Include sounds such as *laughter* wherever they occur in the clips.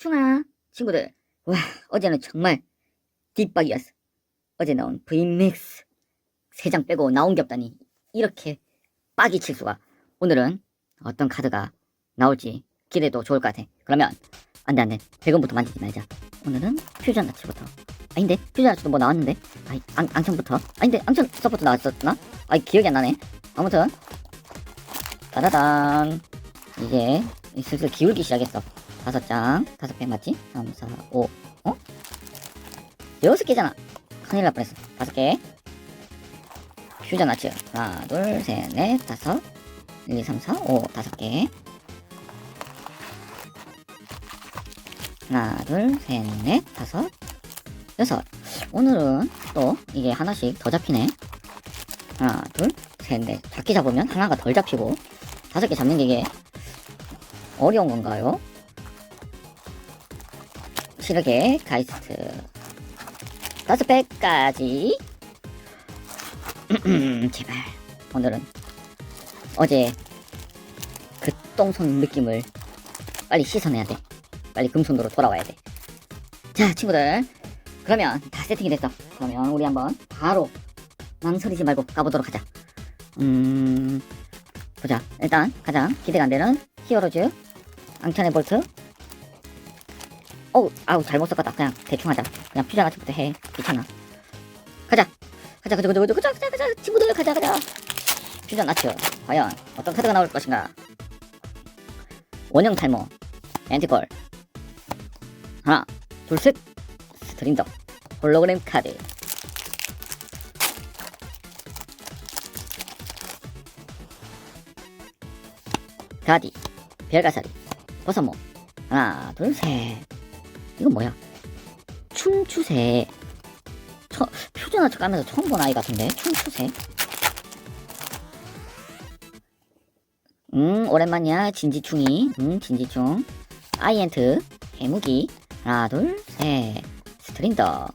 충아, 친구들. 와, 어제는 정말 뒷박이었어. 어제 나온 VMAX 세장 빼고 나온 게 없다니. 이렇게 빡이 칠 수가. 오늘은 어떤 카드가 나올지 기대도 좋을 것 같아. 그러면, 안 돼, 안 돼. 100원부터 만지지 말자. 오늘은 퓨전 나치부터. 아닌데? 퓨전 나치도 뭐 나왔는데? 아이, 앙, 앙천부터. 아닌데? 앙천 서포트 나왔었나? 아이, 기억이 안 나네. 아무튼, 따다단. 이제 슬슬 기울기 시작했어. 다섯 장, 다섯 개 맞지? 3, 4, 5, 어? 여섯 개잖아. 큰일 날 뻔했어. 다섯 개. 퓨전 아츠. 하나, 둘, 셋, 넷, 다섯. 1, 2, 3, 4, 5, 다섯 개. 하나, 둘, 셋, 넷, 다섯, 여섯. 오늘은 또 이게 하나씩 더 잡히네. 하나, 둘, 셋, 넷. 작게 잡으면 하나가 덜 잡히고 다섯 개 잡는 게 이게 어려운 건가요? 실력의 가이스트 다섯 배까지. *clears throat* 제발 오늘은 어제 그 똥손 느낌을 빨리 씻어내야 돼. 빨리 금손으로 돌아와야 돼자 친구들 그러면 다 세팅이 됐어. 그러면 우리 한번 바로 망설이지 말고 가보도록 하자. 음 보자. 일단 가장 기대가 안 되는 히어로즈 앙천의 볼트 어우 아우 잘못 섞었다. 그냥 대충 하자. 그냥 퓨전 아트부터 해. 괜찮아. 가자. 가자 가자 가자 가자 가자 가자. 친구들 가자 가자. 피자 나츠 과연 어떤 카드가 나올 것인가? 원형 탈모. 엔티콜. 하나 둘셋. 스트린더. 홀로그램 카드. 가디. 별가사리. 버섯모. 하나 둘셋. 이건 뭐야? 춤추새 처, 표준어처 까면서 처음 본 아이 같은데? 춤추새 음 오랜만이야 진지충이. 음 진지충. 아이엔트 해무기. 하나 둘 셋. 스트린더.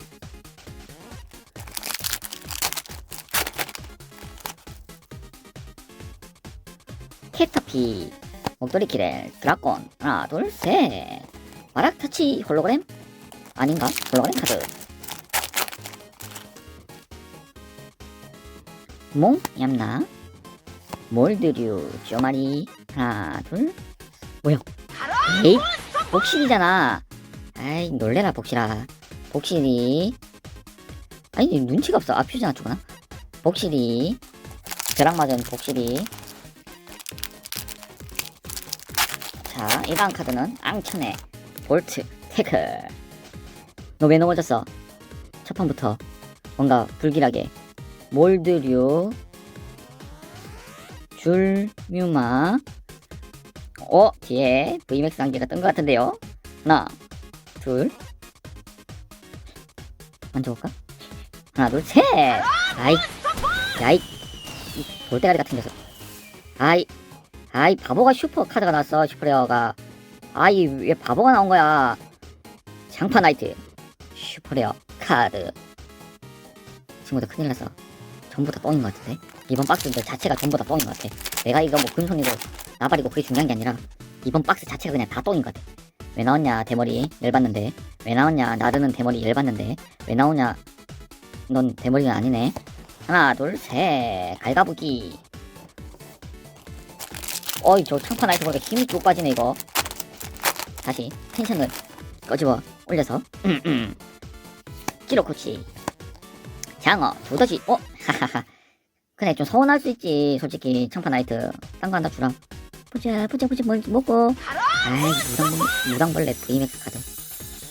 캐터피. 목도리 키렐 드라곤. 하나 둘 셋 마락타치 홀로그램? 아닌가? 홀로그램? 카드 몽 얌나. 몰드류? 쪼마리. 하나 둘. 뭐야? 에이 복실이잖아. 아이 놀래라 복실아. 복실이. 아니 눈치가 없어. 아 퓨즈 맞추구나. 복실이. 벼락 맞은 복실이. 자, 이 다음 카드는 앙천의 볼트 태클. 너 왜 넘어졌어? 첫 판부터 뭔가 불길하게. 몰드류 줄뮤마. 어 뒤에 VMAX 한개가 뜬 것 같은데요. 하나 둘. 만져볼까? 하나 둘셋! 아이 야이 이 돌대가리 같은 녀석. 아이 아이 바보가 슈퍼 카드가 나왔어 슈퍼레어가 아이 왜 바보가 나온 거야. 장파 나이트. 슈퍼레어 카드. 친구들 큰일 났어. 전부 다 뻥인 것 같은데? 이번 박스들 자체가 전부 다 뻥인 것 같아. 내가 이거 뭐 금손이고 나발이고 그게 중요한 게 아니라 이번 박스 자체가 그냥 다 뻥인 것 같아. 왜 나왔냐 대머리 열받는데? 왜 나왔냐 나르는 대머리 열받는데? 왜 나오냐 넌 대머리가 아니네. 하나 둘셋. 갈가부기. 어이 저 창파 나이트 보니까 힘이 쭉 빠지네 이거 다시 텐션을 꺼집어 올려서. 키로코치. 장어 두더지 어? 하하하. 그래 좀 서운할 수 있지 솔직히. 창파 나이트. 딴 거 하나 주라 보자 보자 보자. 뭘 먹고 아이 무당벌레 무당벌레 VMAX 카드.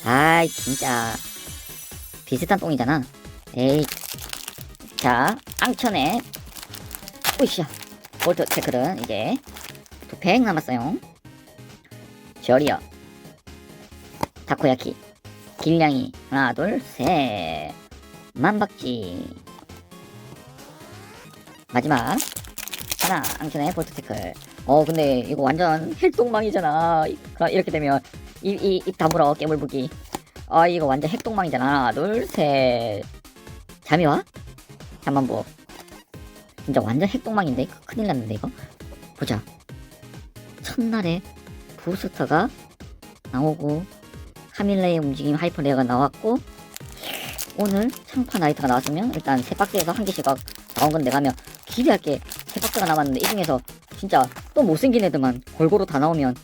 아이 진짜. 비슷한 똥이잖아. 에이. 자 앙천에. 으쌰 볼트 태클은 이제. 두 팩 남았어요. 저리요. 타코야키. 길냥이. 하나, 둘, 셋. 만박지. 마지막. 하나, 앙천의 볼트 태클. 어, 근데 이거 완전 핵동망이잖아. 이렇게 되면 입, 입, 입 다물어, 깨물 부기. 아, 이거 완전 핵동망이잖아. 하나, 둘, 셋. 잠이 와? 잠만 보. 진짜 완전 핵동망인데? 큰일 났는데, 이거? 보자. 첫날에 부스터가 나오고 카밀레의 움직임 하이퍼레어가 나왔고 오늘 창파 나이트가 나왔으면 일단 세 박스에서 한 개씩 나온 건데 가면 기대할 게 세 박스가 남았는데 이 중에서 진짜 또 못생긴 애들만 골고루 다 나오면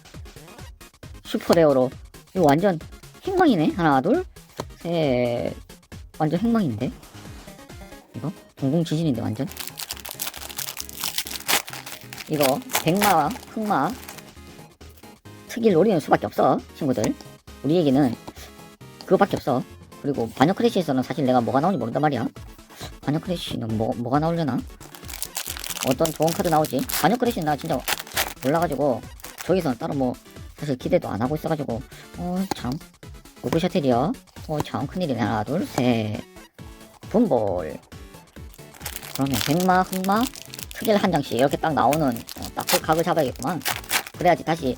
슈퍼레어로. 이거 완전 행망이네. 하나 둘셋. 완전 행망인데? 이거? 동공 지진인데 완전? 이거 백마 흑마 특일 노리는 수밖에 없어 친구들 우리에게는 그거밖에 없어. 그리고 반역 크래시에서는 사실 내가 뭐가 나오는지 모른단 말이야. 반역 크래시는 뭐, 뭐가 나오려나? 어떤 좋은 카드 나오지? 반역 크래시는 나 진짜 몰라가지고 저기서는 따로 뭐 사실 기대도 안 하고 있어가지고. 어 참. 구글 셔틀이요 어참. 큰일이네. 하나 둘셋. 분볼. 그러면 백마 흑마? 특일 한 장씩 이렇게 딱 나오는 어, 딱그 각을 잡아야겠구만. 그래야지 다시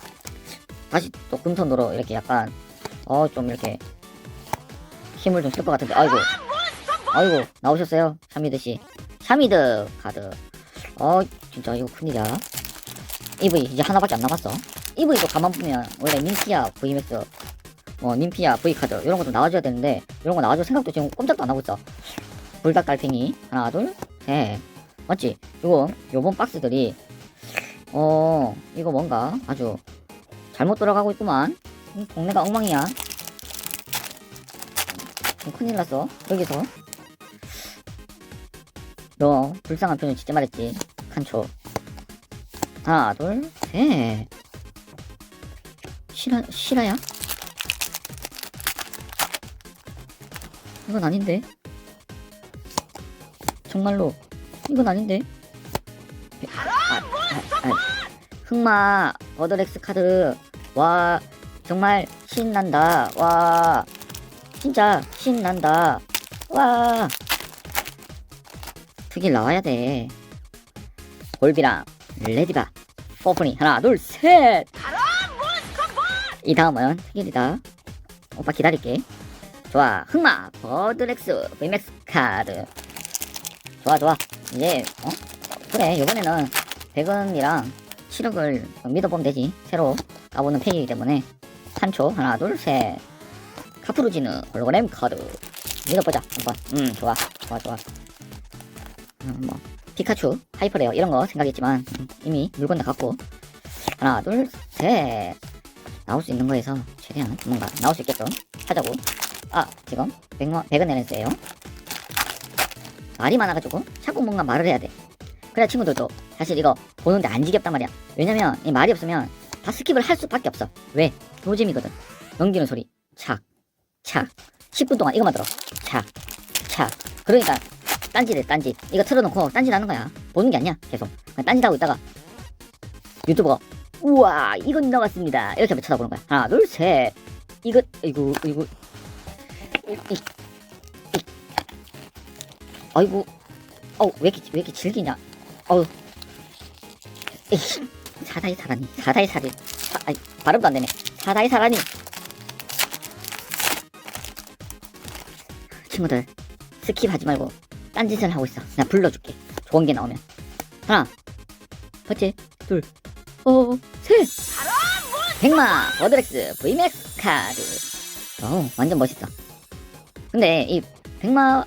다시 또 금손으로 이렇게 약간 어 좀 이렇게 힘을 좀 쓸 것 같은데. 아이고. 아이고 나오셨어요. 샤미드 씨. 샤미드 카드. 어 진짜 이거 큰일이야. EV 이제 하나밖에 안 남았어. EV도 가만 보면 원래 닌피아 VMAX 뭐 닌피아 V 카드 이런 거좀 나와줘야 되는데 이런 거 나와줄 생각도 지금 꼼짝도 안 하고 있어. 불닭 달팽이. 하나 둘셋. 맞지? 이거 요번 박스들이 어 이거 뭔가 아주 잘못 돌아가고 있구만. 음, 동네가 엉망이야. 좀 큰일 났어. 여기서. 너 불쌍한 표현 진짜 말했지. 칸초. 하나 둘셋. 실화 실화야? 이건 아닌데. 정말로. 이건 아닌데. 아, 아, 아. 흑마 버드렉스 카드. 와 정말 신난다. 와 진짜 신난다. 와. 특일 나와야 돼. 볼비랑 레디바. 포프니. 하나 둘셋 이 다음은 특일이다. 오빠 기다릴게. 좋아. 흑마. 버드렉스. VMAX 카드. 좋아 좋아. 이제 어? 그래 요번에는 백은이랑 7억을 믿어보면 되지. 새로 까보는 팩이기 때문에. 한초. 하나 둘셋 카프루지는 홀로그램 카드 믿어보자 한번. 음 좋아 좋아 좋아. 음, 뭐 피카츄 하이퍼레어 이런 거 생각했지만 음, 이미 물건 다 갖고. 하나 둘 셋. 나올 수 있는 거에서 최대한 뭔가 나올 수 있게끔 하자고. 아 지금 백만 백은 내는스예요. 말이 많아가지고 자꾸 뭔가 말을 해야 돼. 그래 친구들도 사실 이거 보는데 안 지겹단 말이야. 왜냐면 이 말이 없으면 다 스킵을 할 수밖에 없어. 왜? 노잼이거든. 넘기는 소리. 착 착 10분 동안 이거만 들어. 착착 그러니까 딴지래 딴지. 이거 틀어놓고 딴지 나는 거야. 보는 게 아니야 계속. 딴짓 하고 있다가 유튜버가 우와 이건 나왔습니다. 이렇게 하면 쳐다보는 거야. 하나 둘셋. 이거 이거 이거. 아이고. 어우 왜 이렇게 왜 이렇게 질기냐. 어우. 에이씨. 사다이 사라니 사다이 사리. 사, 아이 발음도 안 되네. 사다이 사라니 친구들 스킵하지 말고 딴짓을 하고 있어. 나 불러줄게. 좋은 게 나오면. 하나 번째 둘어 셋. 백마 버드렉스 VMAX 카드. 어 완전 멋있다. 근데 이 백마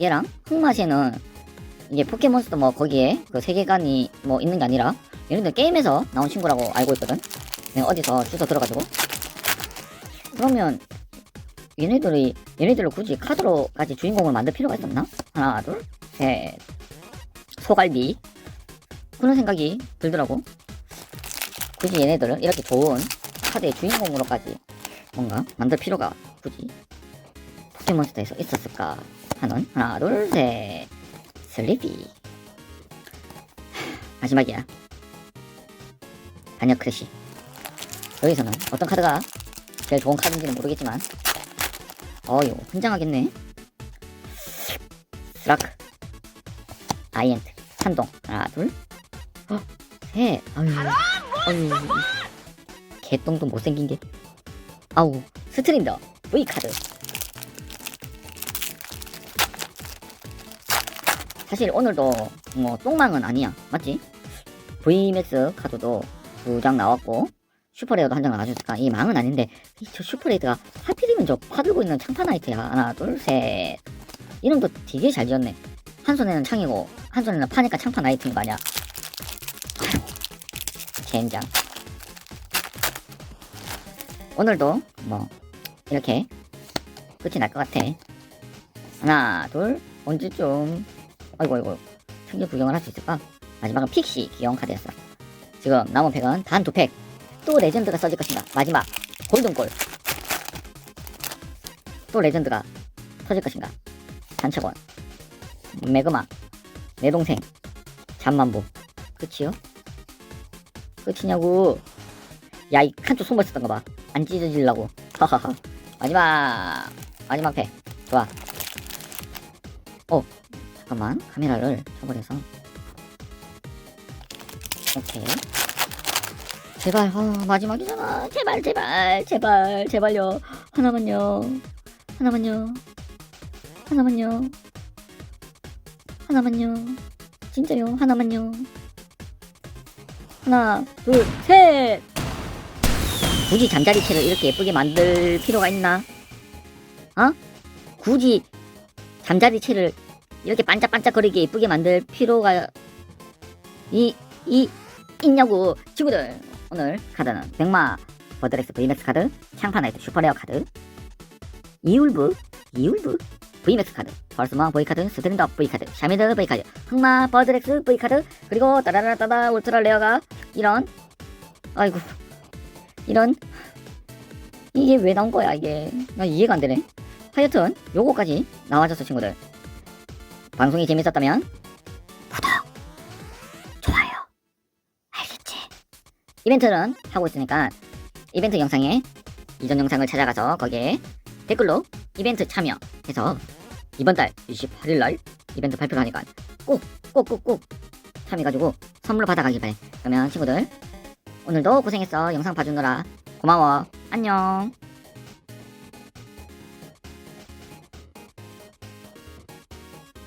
얘랑 흑마시는 이게 포켓몬스터 뭐 거기에 그 세계관이 뭐 있는 게 아니라 얘네들 게임에서 나온 친구라고 알고 있거든. 어디서 주워 들어가지고. 그러면 얘네들이 얘네들을 굳이 카드로까지 주인공을 만들 필요가 있었나? 하나 둘셋. 소갈비. 그런 생각이 들더라고. 굳이 얘네들을 이렇게 좋은 카드의 주인공으로까지 뭔가 만들 필요가 굳이 포켓몬스터에서 있었을까 하는 하나 둘 셋. 슬리피. 마지막이야. 단역 크래시. 여기서는 어떤 카드가 제일 좋은 카드인지는 모르겠지만 어 이거 흥장하겠네. 스라크 아이엔트. 찬동. 하나 둘셋 아유. 아유. 개똥도 못생긴 게. 아우. 스트린더. V 카드. 사실 오늘도 뭐 똥망은 아니야. 맞지? VMAX 카드도 두 장 나왔고 슈퍼레어도 한 장 나눠줬을까? 이 망은 아닌데 이저 슈퍼레이드가 하필이면 저 파들고 있는 창파나이트야 하나 둘 셋. 이름도 되게 잘 지었네. 한 손에는 창이고 한 손에는 파니까 창파나이트인 거 아니야? *laughs* 젠장. 오늘도 뭐 이렇게 끝이 날 것 같아. 하나 둘 언제쯤 아이고 아이고. 챙겨 구경을 할 수 있을까? 마지막은 픽시 귀여운 카드였어. 지금 남은 팩은 단 두 팩. 또 레전드가 써질 것인가? 마지막 골든골. 또 레전드가 터질 것인가? 단체권. 매그마. 내 동생. 잠만보. 끝이요? 끝이냐고. 야, 이 칸쪽 숨어 있었던 거 봐. 안 찢어지려고. 하하하. 마지막. 마지막 팩. 좋아. 어. 잠깐만. 카메라를 쳐버려서. 오케이. 제발, 어, 마지막이잖아. 제발, 제발, 제발, 제발요. 하나만요. 하나만요. 하나만요. 하나만요. 진짜요. 하나만요. 하나, 둘, 셋! 굳이 잠자리채를 이렇게 예쁘게 만들 필요가 있나? 어? 굳이 잠자리채를 이렇게 반짝반짝거리게 예쁘게 만들 필요가 이, 이, 있냐고 친구들 오늘 카드는 백마 버드렉스 VMAX 카드 창파나이트 슈퍼레어 카드 이울브 이울브 VMAX 카드 벌스머 V 카드 스트린더 V 카드 샤미드 V 카드 흑마 버드렉스 V 카드 그리고 따라라따다 울트라 레어가 이런 아이고 이런 이게 왜 나온 거야 이게? 나 이해가 안 되네. 하여튼 요거까지 나와줬어 친구들. 방송이 재밌었다면 이벤트는 하고 있으니까 이벤트 영상에 이전 영상을 찾아가서 거기에 댓글로 이벤트 참여 해서 이번 달 28일 날 이벤트 발표를 하니까 꼭 꼭 꼭꼭 참여해가지고 선물로 받아가길 바래. 그러면 친구들 오늘도 고생했어. 영상 봐주느라 고마워. 안녕